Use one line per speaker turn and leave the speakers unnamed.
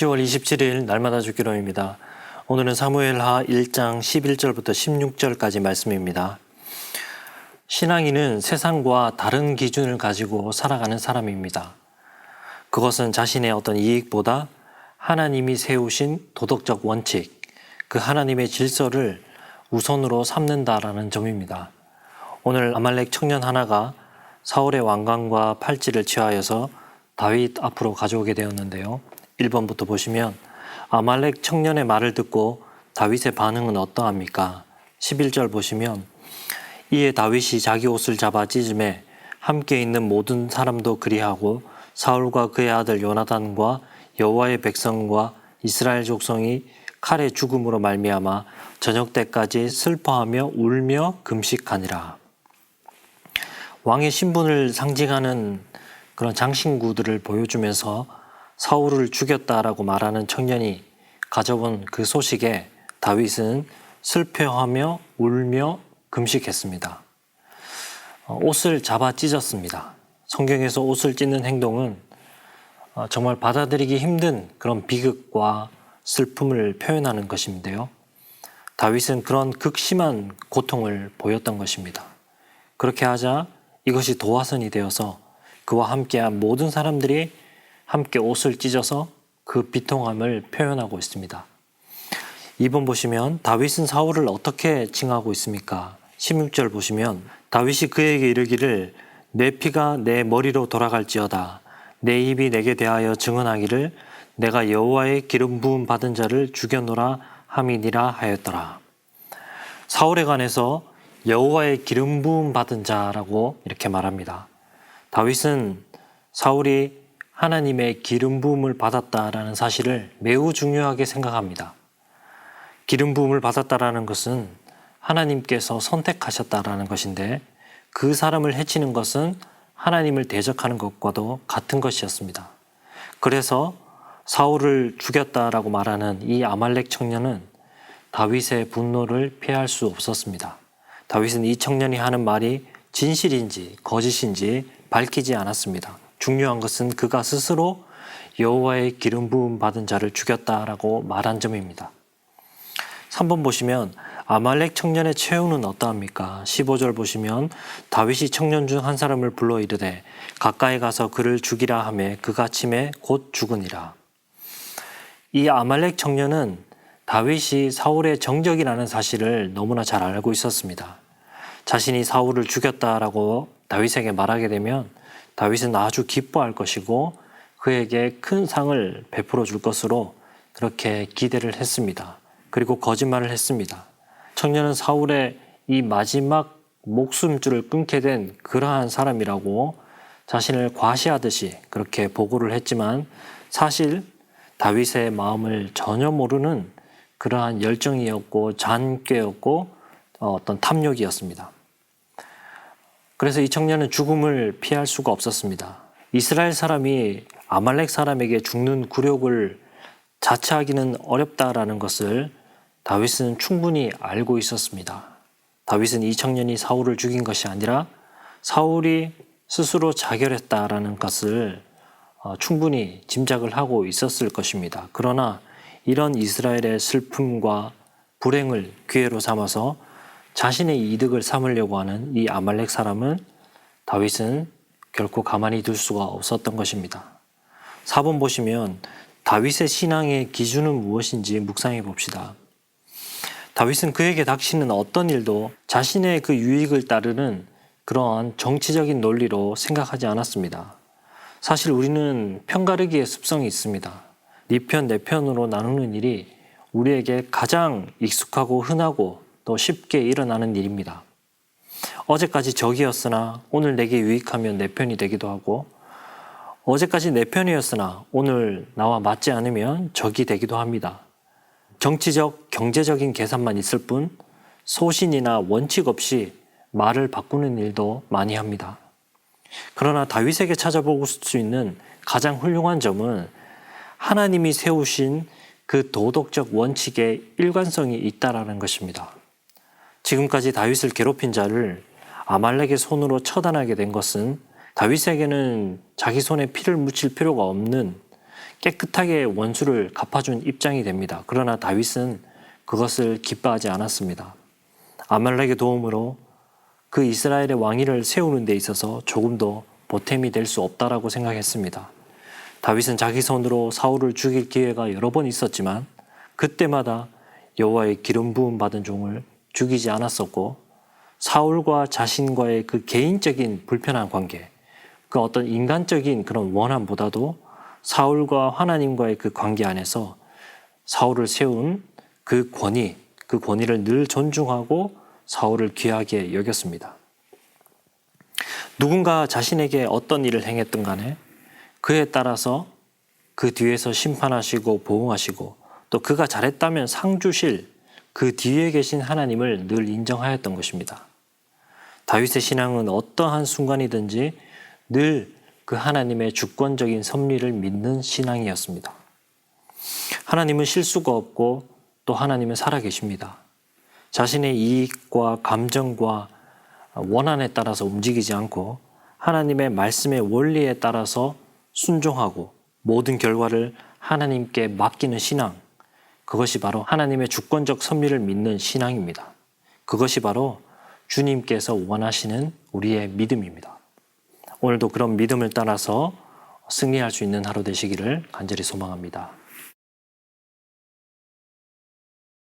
10월 27일 날마다 주기로입니다. 오늘은 사무엘하 1장 11절부터 16절까지 말씀입니다. 신앙인은 세상과 다른 기준을 가지고 살아가는 사람입니다. 그것은 자신의 어떤 이익보다 하나님이 세우신 도덕적 원칙, 그 하나님의 질서를 우선으로 삼는다라는 점입니다. 오늘 아말렉 청년 하나가 사울의 왕관과 팔찌를 취하여서 다윗 앞으로 가져오게 되었는데요. 1번부터 보시면 아말렉 청년의 말을 듣고 다윗의 반응은 어떠합니까? 11절 보시면 이에 다윗이 자기 옷을 잡아 찢음에 함께 있는 모든 사람도 그리하고 사울과 그의 아들 요나단과 여호와의 백성과 이스라엘 족속이 칼의 죽음으로 말미암아 저녁 때까지 슬퍼하며 울며 금식하니라. 왕의 신분을 상징하는 그런 장신구들을 보여주면서 사울을 죽였다라고 말하는 청년이 가져온 그 소식에 다윗은 슬퍼하며 울며 금식했습니다. 어, 옷을 잡아 찢었습니다. 성경에서 옷을 찢는 행동은 어, 정말 받아들이기 힘든 그런 비극과 슬픔을 표현하는 것인데요. 다윗은 그런 극심한 고통을 보였던 것입니다. 그렇게 하자 이것이 도화선이 되어서 그와 함께한 모든 사람들이 함께 옷을 찢어서 그 비통함을 표현하고 있습니다. 2번 보시면 다윗은 사울을 어떻게 칭하고 있습니까? 16절 보시면 다윗이 그에게 이르기를 내 피가 내 머리로 돌아갈지어다 내 입이 내게 대하여 증언하기를 내가 여호와의 기름 부음 받은 자를 죽여노라 함이니라 하였더라. 사울에 관해서 여호와의 기름 부음 받은 자라고 이렇게 말합니다. 다윗은 사울이 하나님의 기름 부음을 받았다라는 사실을 매우 중요하게 생각합니다. 기름 부음을 받았다라는 것은 하나님께서 선택하셨다라는 것인데 그 사람을 해치는 것은 하나님을 대적하는 것과도 같은 것이었습니다. 그래서 사울을 죽였다라고 말하는 이 아말렉 청년은 다윗의 분노를 피할 수 없었습니다. 다윗은 이 청년이 하는 말이 진실인지 거짓인지 밝히지 않았습니다. 중요한 것은 그가 스스로 여호와의 기름 부음 받은 자를 죽였다라고 말한 점입니다. 3번 보시면 아말렉 청년의 최후는 어떠합니까? 15절 보시면 다윗이 청년 중 한 사람을 불러 이르되 가까이 가서 그를 죽이라 하매 그가 침에 곧 죽으니라. 이 아말렉 청년은 다윗이 사울의 정적이라는 사실을 너무나 잘 알고 있었습니다. 자신이 사울을 죽였다라고 다윗에게 말하게 되면 다윗은 아주 기뻐할 것이고 그에게 큰 상을 베풀어 줄 것으로 그렇게 기대를 했습니다. 그리고 거짓말을 했습니다. 청년은 사울의 이 마지막 목숨줄을 끊게 된 그러한 사람이라고 자신을 과시하듯이 그렇게 보고를 했지만 사실 다윗의 마음을 전혀 모르는 그러한 열정이었고 잔꾀였고 어떤 탐욕이었습니다. 그래서 이 청년은 죽음을 피할 수가 없었습니다. 이스라엘 사람이 아말렉 사람에게 죽는 굴욕을 자처하기는 어렵다라는 것을 다윗은 충분히 알고 있었습니다. 다윗은 이 청년이 사울을 죽인 것이 아니라 사울이 스스로 자결했다라는 것을 어, 충분히 짐작을 하고 있었을 것입니다. 그러나 이런 이스라엘의 슬픔과 불행을 기회로 삼아서 자신의 이득을 삼으려고 하는 이 아말렉 사람은 다윗은 결코 가만히 둘 수가 없었던 것입니다. 4번 보시면 다윗의 신앙의 기준은 무엇인지 묵상해 봅시다. 다윗은 그에게 닥치는 어떤 일도 자신의 그 유익을 따르는 그러한 정치적인 논리로 생각하지 않았습니다. 사실 우리는 편가르기의 습성이 있습니다. 네 편, 내 편으로 나누는 일이 우리에게 가장 익숙하고 흔하고 또 쉽게 일어나는 일입니다. 어제까지 적이었으나 오늘 내게 유익하면 내 편이 되기도 하고 어제까지 내 편이었으나 오늘 나와 맞지 않으면 적이 되기도 합니다. 정치적, 경제적인 계산만 있을 뿐 소신이나 원칙 없이 말을 바꾸는 일도 많이 합니다. 그러나 다윗에게 찾아볼 수 있는 가장 훌륭한 점은 하나님이 세우신 그 도덕적 원칙에 일관성이 있다라는 것입니다. 지금까지 다윗을 괴롭힌 자를 아말렉의 손으로 처단하게 된 것은 다윗에게는 자기 손에 피를 묻힐 필요가 없는 깨끗하게 원수를 갚아준 입장이 됩니다. 그러나 다윗은 그것을 기뻐하지 않았습니다. 아말렉의 도움으로 그 이스라엘의 왕위를 세우는 데 있어서 조금도 보탬이 될 수 없다라고 생각했습니다. 다윗은 자기 손으로 사울을 죽일 기회가 여러 번 있었지만 그때마다 여호와의 기름 부음 받은 종을 죽이지 않았었고 사울과 자신과의 그 개인적인 불편한 관계, 그 어떤 인간적인 그런 원함보다도 사울과 하나님과의 그 관계 안에서 사울을 세운 그 권위, 그 권위를 늘 존중하고 사울을 귀하게 여겼습니다. 누군가 자신에게 어떤 일을 행했든 간에 그에 따라서 그 뒤에서 심판하시고 보응하시고 또 그가 잘했다면 상 주실 그 뒤에 계신 하나님을 늘 인정하였던 것입니다. 다윗의 신앙은 어떠한 순간이든지 늘 그 하나님의 주권적인 섭리를 믿는 신앙이었습니다. 하나님은 실수가 없고 또 하나님은 살아계십니다. 자신의 이익과 감정과 원한에 따라서 움직이지 않고 하나님의 말씀의 원리에 따라서 순종하고 모든 결과를 하나님께 맡기는 신앙. 그것이 바로 하나님의 주권적 섭리를 믿는 신앙입니다. 그것이 바로 주님께서 원하시는 우리의 믿음입니다. 오늘도 그런 믿음을 따라서 승리할 수 있는 하루 되시기를 간절히 소망합니다.